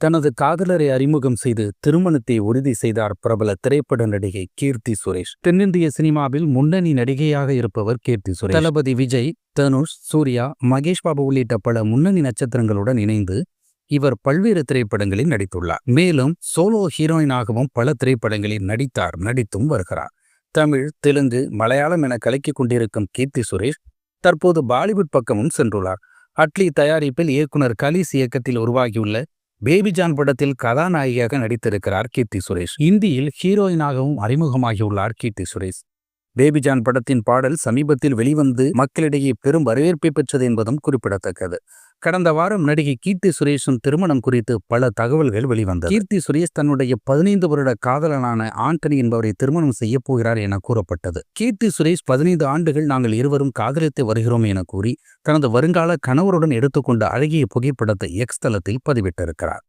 தனது காதலரை அறிமுகம் செய்து திருமணத்தை உறுதி செய்தார் பிரபல திரைப்பட நடிகை கீர்த்தி சுரேஷ். தென்னிந்திய சினிமாவில் முன்னணி நடிகையாக இருப்பவர் கீர்த்தி சுரேஷ். தளபதி விஜய் தனுஷ் சூர்யா மகேஷ் பாபு உள்ளிட்ட பல முன்னணி நட்சத்திரங்களுடன் இணைந்து இவர் பல்வேறு திரைப்படங்களில் நடித்துள்ளார். மேலும் சோலோ ஹீரோயினாகவும் பல திரைப்படங்களில் நடித்தார் நடித்தும் வருகிறார். தமிழ் தெலுங்கு மலையாளம் என கலக்கிக் கொண்டிருக்கும் கீர்த்தி சுரேஷ் தற்போது பாலிவுட் பக்கமும் சென்றுள்ளார். அட்லி தயாரிப்பில் இயக்குனர் கலீஸ் இயக்கத்தில் உருவாகியுள்ள பேபி ஜான் படத்தில் கதாநாயகியாக நடித்திருக்கிறார் கீர்த்தி சுரேஷ். இந்தியில் ஹீரோயினாகவும் அறிமுகமாகியுள்ளார் கீர்த்தி சுரேஷ். பேபி ஜான் படத்தின் பாடல் சமீபத்தில் வெளிவந்து மக்களிடையே பெரும் வரவேற்பை பெற்றது என்பதும் குறிப்பிடத்தக்கது. கடந்த வாரம் நடிகை கீர்த்தி சுரேஷும் திருமணம் குறித்து பல தகவல்கள் வெளிவந்தது. கீர்த்தி சுரேஷ் தன்னுடைய பதினைந்து வருட காதலனான ஆண்டனி என்பவரை திருமணம் செய்ய போகிறார் என கூறப்பட்டது. கீர்த்தி சுரேஷ் பதினைந்து ஆண்டுகள் நாங்கள் இருவரும் காதலித்து வருகிறோம் என கூறி தனது வருங்கால கணவருடன் எடுத்துக்கொண்ட அழகிய புகைப்படத்தை எக்ஸ் தளத்தில் பதிவிட்டிருக்கிறார்.